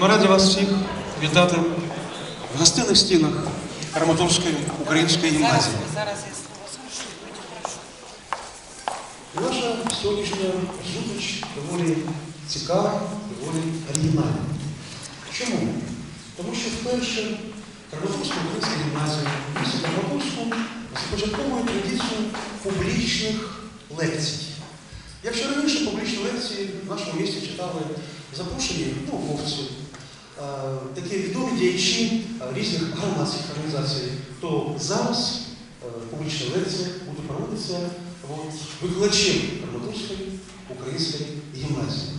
Ми раді вас всіх вітати в гостинних стінах Краматорської української гімназії. Зараз я слово скажу, потім прошу. Наша сьогоднішня зустріч доволі цікава, доволі оригінальна. Чому? Тому що вперше Краматорська українська гімназія в місті Краматорську започатковує традицію публічних лекцій. Якщо раніше публічні лекції в нашому місті читали запрошені науковці, такі відомі діячі різних громадських організацій, то зараз е, публічна лекція буде проводитися викладачем Краматорської української гімназії.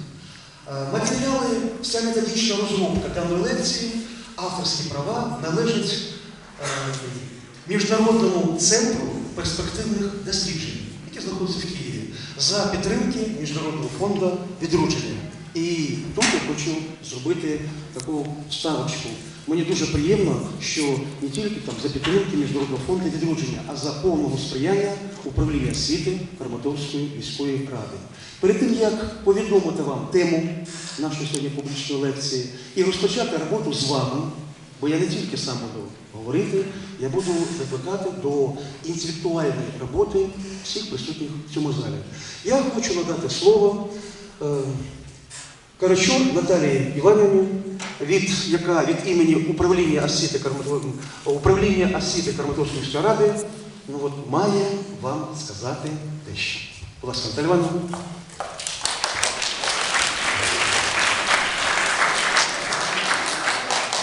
Е, Матеріали, вся методична розробка даної лекції, авторські права належать е, Міжнародному центру перспективних досліджень, який знаходиться в Києві, за підтримки Міжнародного фонду відродження. І тут я хочу зробити таку ставочку. Мені дуже приємно, що не тільки там за підтримки Міжнародного фонду відродження, а за повного сприяння управління освіти Краматорської міської ради. Перед тим як повідомити вам тему нашої сьогодні публічної лекції і розпочати роботу з вами, бо я не тільки сам буду говорити, я буду викликати до інтелектуальної роботи всіх присутніх в цьому залі. Я хочу надати слово е, Карачур Наталії Іванівні, від, яка від імені управління освіти Карматор- управління освіти Краматорської міської ради ну, от, має вам сказати дещо. Будь ласка, Наталія Іванівна.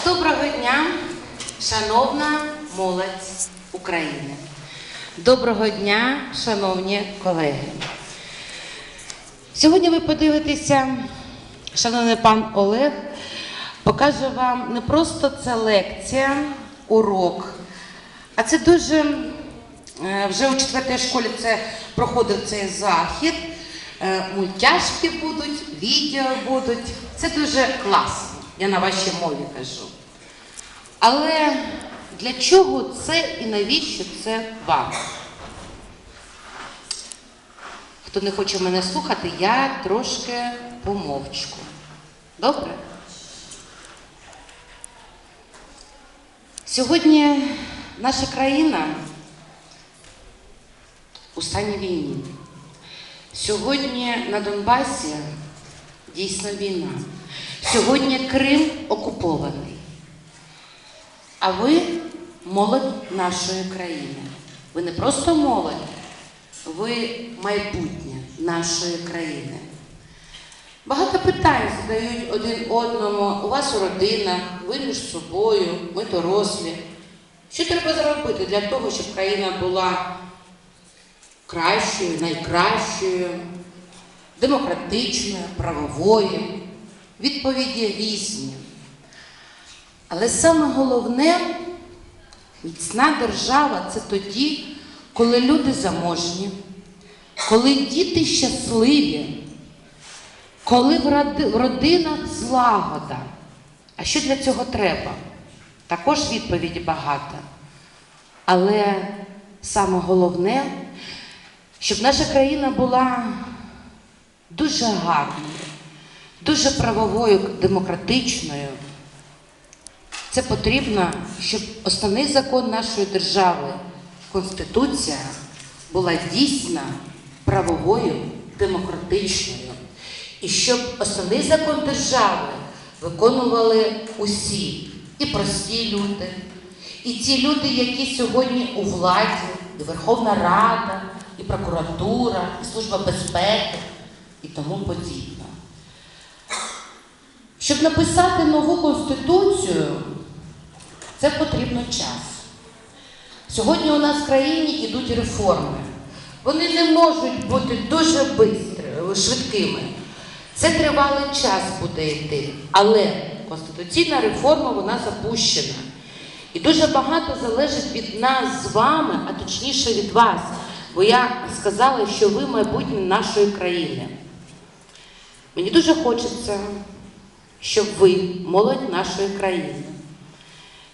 Доброго дня, шановна молодь України. Доброго дня, шановні колеги. Сьогодні ви подивитеся, шановний пан Олег, покаже вам не просто це лекція, урок, а це дуже е, вже у четвертій школі це проходив цей захід. Е, Мультяшки будуть, відео будуть. Це дуже класно. Я на вашій мові кажу. Але для чого це і навіщо це вам? Хто не хоче мене слухати, я трошки помовчку. Добре? Сьогодні наша країна у стані війни. Сьогодні на Донбасі дійсно війна. Сьогодні Крим окупований. А ви молодь нашої країни. Ви не просто молодь, ви майбутнє нашої країни. Багато питань задають один одному. У вас родина, ви між собою, ми дорослі. Що треба зробити для того, щоб країна була кращою, найкращою, демократичною, правовою? Відповіді різні. Але саме головне, міцна держава це тоді, коли люди заможні, коли діти щасливі, коли в роди- в родинах злагода. А що для цього треба? Також відповіді багато. Але саме головне, щоб наша країна була дуже гарною, дуже правовою, демократичною. Це потрібно, щоб основний закон нашої держави, Конституція, була дійсно правовою, демократичною. І щоб основний закон держави виконували усі, і прості люди, і ті люди, які сьогодні у владі, і Верховна Рада, і прокуратура, і Служба безпеки, і тому подібне. Щоб написати нову конституцію, це потрібно час. Сьогодні у нас в країні йдуть реформи. Вони не можуть бути дуже швидкими. Це тривалий час буде йти. Але конституційна реформа вона запущена. І дуже багато залежить від нас з вами, а точніше від вас. Бо я сказала, що ви майбутнє нашої країни. Мені дуже хочеться, щоб ви, молодь нашої країни,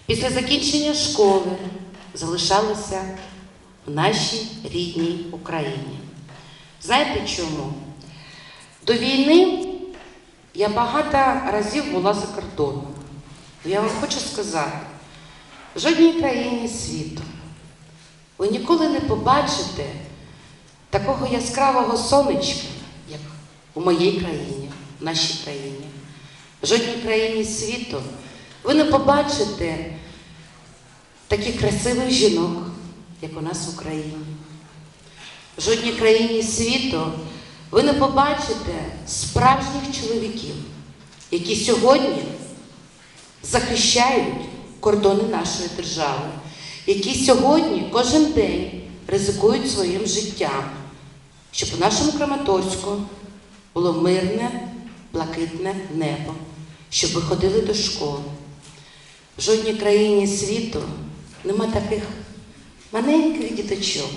після закінчення школи залишалися в нашій рідній Україні. Знаєте чому? До війни Я багато разів була за кордоном. Я вам хочу сказати, в жодній країні світу ви ніколи не побачите такого яскравого сонечка, як у моїй країні, в нашій країні. В жодній країні світу ви не побачите таких красивих жінок, як у нас в Україні. В жодній країні світу ви не побачите справжніх чоловіків, які сьогодні захищають кордони нашої держави, які сьогодні кожен день ризикують своїм життям, щоб у нашому Краматорську було мирне, блакитне небо, щоб ви ходили до школи. В жодній країні світу нема таких маленьких діточок,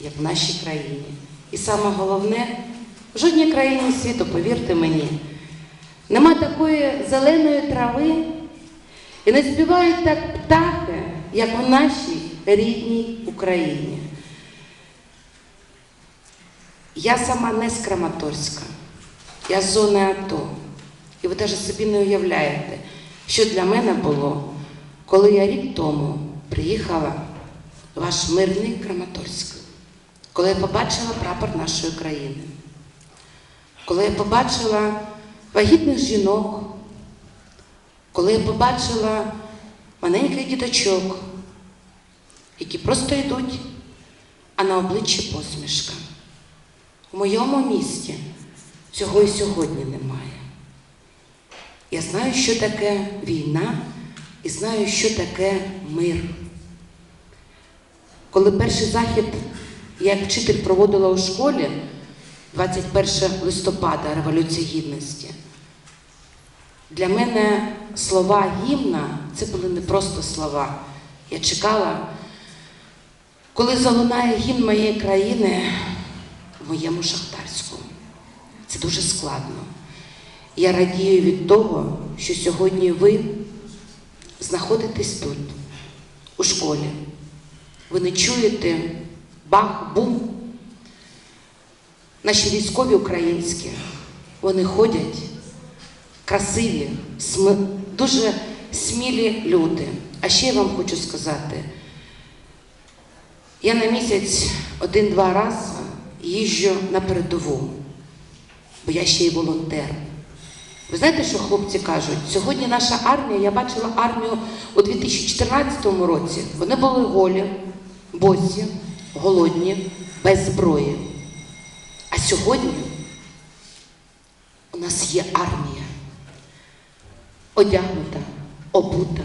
як в нашій країні. І саме головне, в жодній країні світу, повірте мені, нема такої зеленої трави і не співають так птахи, як в нашій рідній Україні. Я сама не з Краматорська, я з зони АТО. І ви навіть собі не уявляєте, що для мене було, коли я рік тому приїхала в ваш мирний Краматорськ, коли я побачила прапор нашої країни, коли я побачила вагітних жінок, коли я побачила маленьких діточок, які просто йдуть, а на обличчі посмішка. У моєму місті цього і сьогодні немає. Я знаю, що таке війна, і знаю, що таке мир. Коли перший захід я як вчитель проводила у школі 21 листопада Революції Гідності, для мене слова гімна це були не просто слова. Я чекала, коли залунає гімн моєї країни в моєму шахтарському. Це дуже складно. Я радію від того, що сьогодні ви знаходитесь тут, у школі. Ви не чуєте бах-бум. Наші військові українські, вони ходять красиві, см- дуже смілі люди. А ще я вам хочу сказати, я на місяць один-два рази їжджу на передову, бо я ще й волонтер. Ви знаєте, що хлопці кажуть? Сьогодні наша армія, я бачила армію у 2014 році. Вони були голі, босі, голодні, без зброї. Сьогодні у нас є армія, одягнута, обута,